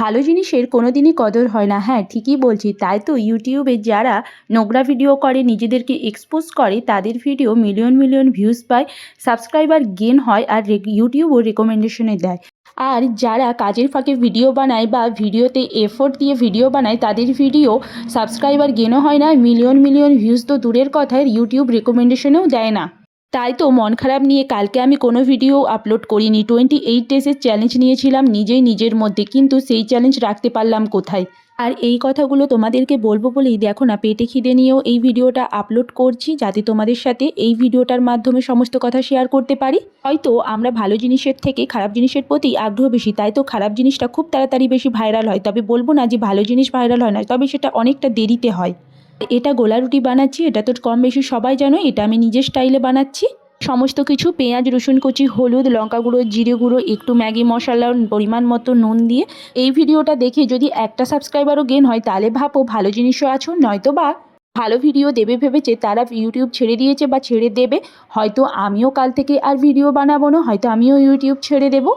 ভালো জিনিসের কোনো দিনই কদর হয় না। হ্যাঁ ঠিকই বলছি, তাই তো ইউটিউবে যারা নোংরা ভিডিও করে, নিজেদেরকে এক্সপোজ করে, তাদের ভিডিও মিলিয়ন মিলিয়ন ভিউজ পায় সাবস্ক্রাইবার গেন হয় আর ইউটিউবও রেকমেন্ডেশনে দেয়। আর যারা কাজের ফাঁকে ভিডিও বানায় বা ভিডিওতে এফোর্ট দিয়ে ভিডিও বানায়, তাদের ভিডিও সাবস্ক্রাইবার গেনও হয় না মিলিয়ন মিলিয়ন ভিউজ তো দূরের কথায় ইউটিউব রেকমেন্ডেশনেও দেয় না। তাই তো মন খারাপ নিয়ে কালকে আমি কোনো ভিডিও আপলোড করিনি। টোয়েন্টি এইট ডেজের চ্যালেঞ্জ নিয়েছিলাম নিজেই নিজের মধ্যে, কিন্তু সেই চ্যালেঞ্জ রাখতে পারলাম কোথায়? আর এই কথাগুলো তোমাদেরকে বলব বলেই দেখো না, পেটে খিদে নিয়েও এই ভিডিওটা আপলোড করছি, যাতে তোমাদের সাথে এই ভিডিওটার মাধ্যমে সমস্ত কথা শেয়ার করতে পারি। হয়তো আমরা ভালো জিনিসের থেকে খারাপ জিনিসের প্রতি আগ্রহ বেশি, তাই তো খারাপ জিনিসটা খুব তাড়াতাড়ি বেশি ভাইরাল হয়। তবে বলব না যে ভালো জিনিস ভাইরাল হয় না, তবে সেটা অনেকটা দেরিতে হয়। এটা গোলা রুটি বানাচ্ছি, এটা তো কম বেশি সবাই জানো, এটা আমি নিজের স্টাইলে বানাচ্ছি। সমস্ত কিছু, পেঁয়াজ, রসুন, কুচি, হলুদ, লঙ্কা গুঁড়ো, জিরে গুঁড়ো, একটু ম্যাগি মশলা, পরিমাণ মতো নুন দিয়ে এই ভিডিওটা দেখে যদি একটা সাবস্ক্রাইবারও গেন হয়, তাহলে ভাবো ভালো জিনিসও আছো, নয়তো বা ভালো ভিডিও দেবে ভেবেছে, তারা ইউটিউব ছেড়ে দিয়েছে বা ছেড়ে দেবে। হয়তো আমিও কাল থেকে আর ভিডিও বানাবো না, হয়তো আমিও ইউটিউব ছেড়ে দেবো।